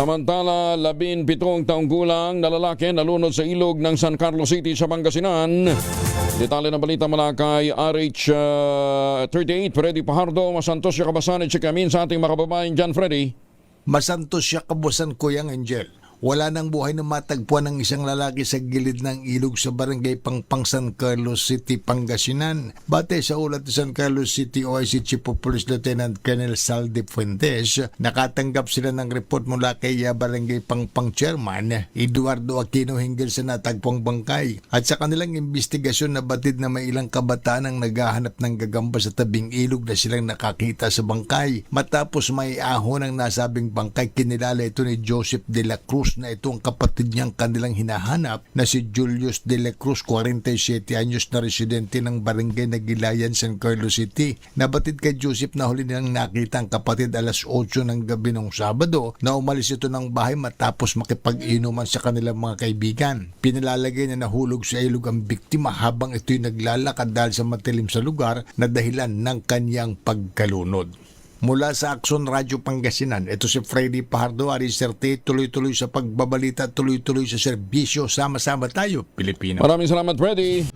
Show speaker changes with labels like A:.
A: Samantala, labing pitong taong gulang na lalaki nalunod sa ilog ng San Carlos City sa Pangasinan. Detalye ng balita mula kay RH38, Freddy Pajardo, Masantos, Yakabasan at Chikamin sa ating mga kababayan dyan, Freddy.
B: Masantos ko yung Angel. Wala nang buhay na matagpuan ng isang lalaki sa gilid ng ilog sa barangay Pangpang San Carlos City, Pangasinan. Bate sa ulat ng San Carlos City OIC Chief of Police Lieutenant Colonel Salde Fuentes, nakatanggap sila ng report mula kay uh, barangay Pangpang Chairman Eduardo Aquino hinggil sa natagpong bangkay. At sa kanilang investigasyon na batid na may ilang kabataan ang naghahanap ng gagamba sa tabing ilog na silang nakakita sa bangkay. Matapos may ahon ng nasabing bangkay, kinilala ito ni Joseph de la Cruz na ito kapatid niyang kanilang hinahanap na si Julius de la Cruz, 47 anyos na residente ng barangay na Gilayan, San Carlos City. Nabatid kay Joseph na huli nilang nakita ang kapatid alas 8 ng gabi ng Sabado na umalis ito ng bahay matapos makipag-inuman sa kanilang mga kaibigan. Pinalalagay na nahulog sa ilog ang biktima habang ito'y naglalakad dahil sa matilim sa lugar na dahilan ng kanyang pagkalunod. Mula sa Action Radio Pangasinan, ito si Freddy Pajardo, Ariserte, tuloy-tuloy sa pagbabalita, tuloy-tuloy sa serbisyo, sama-sama tayo, Pilipinas.
A: Maraming salamat, Freddy.